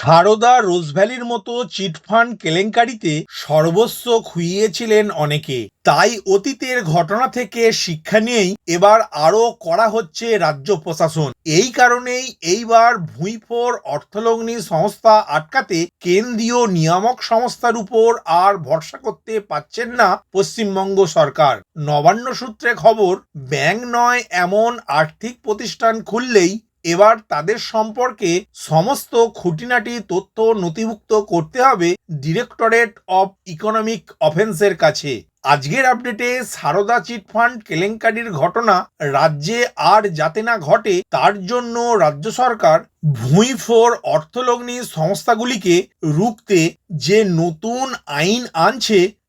সারদা রোজভ্যালির মতো চিটফান্ড কেলেঙ্কারিতে সর্বস্ব খুইয়েছিলেন অনেকে। তাই অতীতের ঘটনা থেকে শিক্ষা নিয়েই এবার আরও করা হচ্ছে রাজ্য প্রশাসন। এই কারণেই এইবার ভুঁইফোর অর্থলগ্নি সংস্থা আটকাতে কেন্দ্রীয় নিয়ামক সংস্থার উপর আর ভরসা করতে পারছেন না পশ্চিমবঙ্গ সরকার। নবান্ন সূত্রে খবর, ব্যাংক নয় এমন আর্থিক প্রতিষ্ঠান খুললেই এবার তাদের সম্পর্কে সমস্ত খুঁটিনাটি তথ্য নথিভুক্ত করতে হবে ডিরেক্টরেট অফ ইকোনমিক অফেন্সের কাছে। আজকের আপডেটে সারদা চিটফান্ড কেলেঙ্কারির ঘটনা, রাজ্যে আর যাতে না ঘটে, তার জন্য রাজ্য সরকার ভুঁইফোর অর্থলগ্নি সংস্থাগুলিকে রুখতে যে নতুন আইন আনছে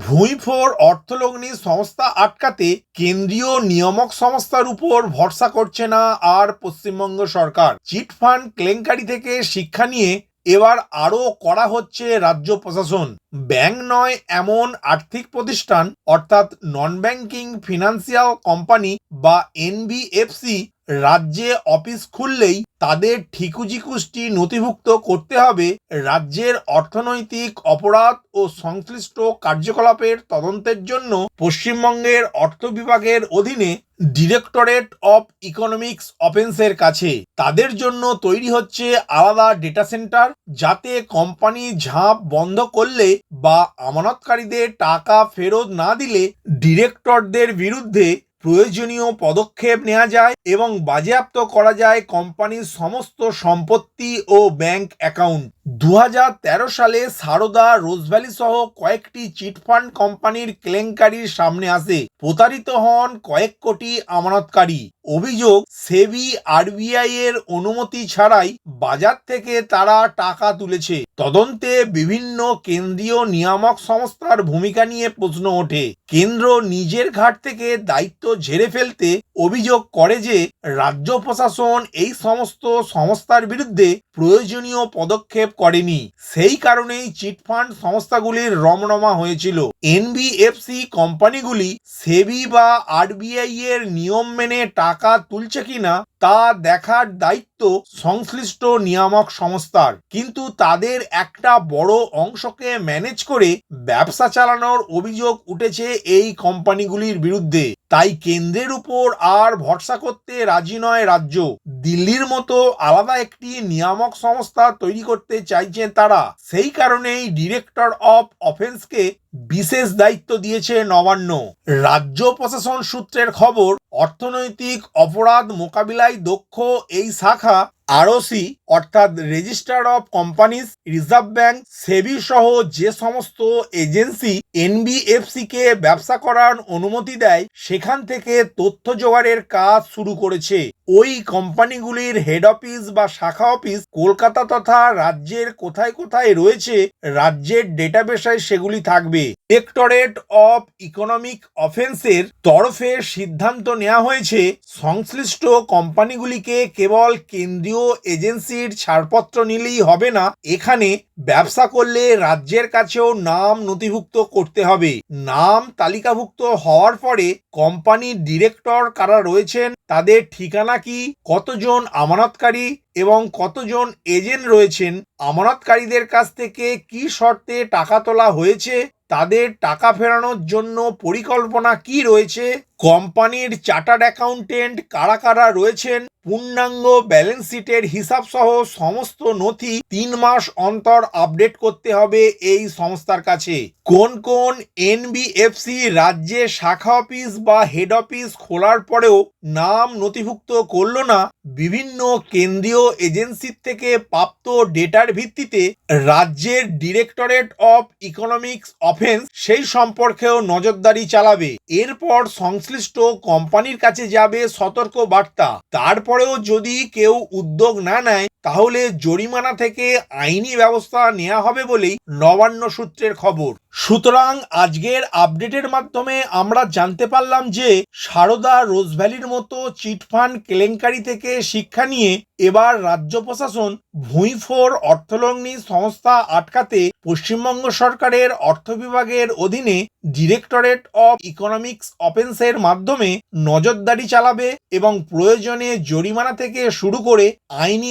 ভুঁইফোর অর্থলগ্নি সংস্থা আটকাতে কেন্দ্রীয় নিয়ামক সংস্থার উপর ভরসা করছে না আর পশ্চিমবঙ্গ সরকার। চিটফান্ড কেলেঙ্কারি থেকে শিক্ষা নিয়ে এবার আরও করা হচ্ছে রাজ্য প্রশাসন। ব্যাংক নয়, এমন আর্থিক প্রতিষ্ঠান, অর্থাৎ নন ব্যাংকিং ফিনান্সিয়াল কোম্পানি বা এনবিএফসি রাজ্যে অফিস খুললেই তাদের ঠিকুজিকুষ্টি নথিভুক্ত করতে হবে রাজ্যের অর্থনৈতিক অপরাধ ও সংশ্লিষ্ট কার্যকলাপের তদন্তের জন্য পশ্চিমবঙ্গের অর্থ বিভাগের অধীনে ডিরেক্টরেট অফ ইকোনমিক্স অফেন্সের কাছে। তাদের জন্য তৈরি হচ্ছে আলাদা ডেটা সেন্টার যাতে কোম্পানি ঝাঁপ বন্ধ করলে বা আমানতকারীদের টাকা ফেরত না দিলে ডিরেক্টরদের বিরুদ্ধে প্রয়োজনীয় পদক্ষেপ নেওয়া যায় এবং বাজেয়াপ্ত করা যায় কোম্পানির সমস্ত সম্পত্তি ও ব্যাংক অ্যাকাউন্ট। দু হাজার তেরো সালে সারদা রোজভ্যালি সহ কয়েকটি চিটফান্ড কোম্পানির কেলেঙ্কারির সামনে আসে। প্রতারিত হন কয়েক কোটি আমানতকারী। অভিযোগ, সেবি আরবিআই এর অনুমতি ছাড়াই বাজার থেকে তারা টাকা তুলেছে। তদন্তে বিভিন্ন কেন্দ্রীয় নিয়ামক সংস্থার ভূমিকা নিয়ে প্রশ্ন ওঠে। কেন্দ্র নিজের ঘাট থেকে দায়িত্ব ঝেড়ে ফেলতে অভিযোগ করে যে রাজ্য প্রশাসন এই সমস্ত সংস্থার বিরুদ্ধে প্রয়োজনীয় পদক্ষেপ করেনি। সেই কারণেই চিটফান্ড সংস্থাগুলির রমরমা হয়েছিল। এনবিএফসি কোম্পানিগুলি সেবি বা আরবিআই এর নিয়ম মেনে টাকা তুলছে কিনা তা দেখার দায়িত্ব সংশ্লিষ্ট নিয়ামক সংস্থার। কিন্তু তাদের একটা বড় অংশকে ম্যানেজ করে ব্যবসা চালানোর অভিযোগ উঠেছে এই কোম্পানিগুলির বিরুদ্ধে। তাই কেন্দ্রের উপর আর ভরসা করতে রাজি নয় রাজ্য। দিল্লির মতো আলাদা একটি নিয়ামক সংস্থা তৈরি করতে চাইছেন তারা। সেই কারণেই ডিরেক্টর অফ অফেন্সকে বিশেষ দায়িত্ব দিয়েছে নবান্ন। রাজ্য প্রশাসন সূত্রের খবর, অর্থনৈতিক অপরাধ মোকাবিলায় দক্ষ এই শাখা আরওসি অর্থাৎ Registrar of Companies Reserve Bank SEBI সহ যে সমস্ত এজেন্সি এনবিএফসি কে ব্যবসা করার অনুমতি দেয়, সেখান থেকে তথ্য জোগাড়ের কাজ শুরু করেছে। ওই কোম্পানিগুলির হেড অফিস বা শাখা অফিস কলকাতা তথা রাজ্যের কোথায় কোথায় রয়েছে, রাজ্যের ডেটাবেসায় সেগুলি থাকবে। ডিরেক্টরেট অফ ইকোনমিক অফেন্সের তরফে সিদ্ধান্ত নেওয়া হয়েছে, সংশ্লিষ্ট কোম্পানিগুলিকে কেবল কেন্দ্রীয় এজেন্সির ছাড়পত্র নিলেই হবে না, এখানে ব্যবসা করলে রাজ্যের কাছেও নাম নথিভুক্ত করতে হবে। নাম তালিকাভুক্ত হওয়ার পরে কোম্পানির ডিরেক্টর কারা রয়েছেন, তাদের ঠিকানা কি কতজন আমানতকারী এবং কতজন এজেন্ট রয়েছেন, আমানতকারীদের কাছ থেকে কি শর্তে টাকা তোলা হয়েছে, তাদের টাকা ফেরানোর জন্য পরিকল্পনা কি রয়েছে, কোম্পানির চার্টার্ড অ্যাকাউন্টেন্ট কারা কারা রয়েছেন, পূর্ণাঙ্গ ব্যালেন্স শিটের হিসাব সহ সমস্ত নথি তিন মাস অন্তর আপডেট করতে হবে এই সংস্থার কাছে। কোন কোন এনবিএফসি রাজ্যে শাখা অফিস বা হেড অফিস খোলার পরেও নাম নথিভুক্ত করল না, বিভিন্ন কেন্দ্রীয় এজেন্সির থেকে প্রাপ্ত ডেটার ভিত্তিতে রাজ্যের ডিরেক্টরেট অফ ইকোনমিক্স অফেন্স সেই সম্পর্কেও নজরদারি চালাবে। এরপর সংশ্লিষ্ট কোম্পানির কাছে যাবে সতর্ক বার্তা। তারপরেও যদি কেউ উদ্যোগ না নেয় তাহলে জরিমানা থেকে আইনি ব্যবস্থা নেওয়া হবে বলেই নবান্ন সূত্রের খবর। সুতরাং আজকের আপডেটের মাধ্যমে আমরা জানতে পারলাম যে সারদা রোজভ্যালির মতো চিটফান্ড কেলেঙ্কারি থেকে শিক্ষা নিয়ে এবার রাজ্য প্রশাসন ভুঁইফোর অর্থলগ্নি সংস্থা আটকাতে পশ্চিমবঙ্গ সরকারের অর্থ বিভাগের অধীনে ডিরেক্টরেট অফ ইকোনমিক্স অফেন্সের মাধ্যমে নজরদারি চালাবে এবং প্রয়োজনে জরিমানা থেকে শুরু করে আইনি